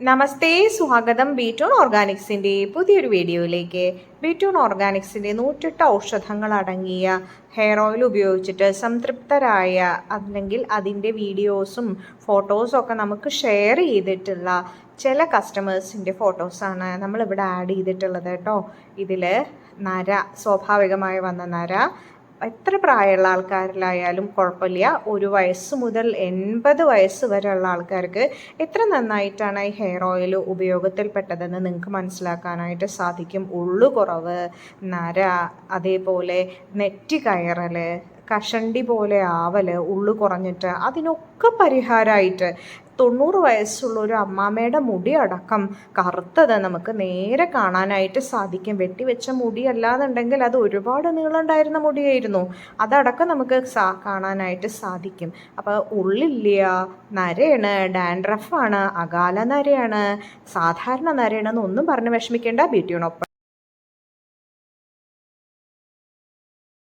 നമസ്തേ സ്വാഗതം ബീറ്റോൺ ഓർഗാനിക്സിന്റെ പുതിയൊരു വീഡിയോയിലേക്ക്. ബീറ്റോൺ ഓർഗാനിക്സിന്റെ നൂറ്റെട്ട് ഔഷധങ്ങൾ അടങ്ങിയ ഹെയർ ഓയിൽ ഉപയോഗിച്ചിട്ട് സംതൃപ്തരായ അല്ലെങ്കിൽ അതിന്റെ വീഡിയോസും ഫോട്ടോസും ഒക്കെ നമുക്ക് ഷെയർ ചെയ്തിട്ടുള്ള ചില കസ്റ്റമേഴ്സിന്റെ ഫോട്ടോസാണ് നമ്മളിവിടെ ആഡ് ചെയ്തിട്ടുള്ളത് കേട്ടോ. ഇതിൽ നര സ്വാഭാവികമായി വന്ന നര എത്ര പ്രായമുള്ള ആൾക്കാരിലായാലും കുഴപ്പമില്ല. ഒരു വയസ്സ് മുതൽ എൺപത് വയസ്സ് വരെയുള്ള ആൾക്കാർക്ക് എത്ര നന്നായിട്ടാണ് ഈ ഹെയർ ഓയിൽ ഉപയോഗത്തിൽപ്പെട്ടതെന്ന് നിങ്ങൾക്ക് മനസ്സിലാക്കാനായിട്ട് സാധിക്കും. ഉള്ളു കുറവ് നര അതേപോലെ നെറ്റി കയറൽ കഷണ്ടി പോലെ ആവൽ ഉള്ളു കുറഞ്ഞിട്ട് അതിനൊക്കെ പരിഹാരമായിട്ട് തൊണ്ണൂറ് വയസ്സുള്ള ഒരു അമ്മാമ്മയുടെ മുടി അടക്കം കറുത്തത് നമുക്ക് നേരെ കാണാനായിട്ട് സാധിക്കും. വെട്ടിവെച്ച മുടി അല്ലാന്നുണ്ടെങ്കിൽ അത് ഒരുപാട് നീളമുണ്ടായിരുന്ന മുടിയായിരുന്നു. അതടക്കം നമുക്ക് സാ കാണാനായിട്ട് സാധിക്കും. അപ്പോൾ ഉള്ളില്ല നരയാണ് ഡാൻഡ്രഫാണ് അകാല നരയാണ് സാധാരണ നരയാണെന്ന് ഒന്നും പറഞ്ഞ് വിഷമിക്കേണ്ട. ബ്യൂട്ടിയോണൊപ്പം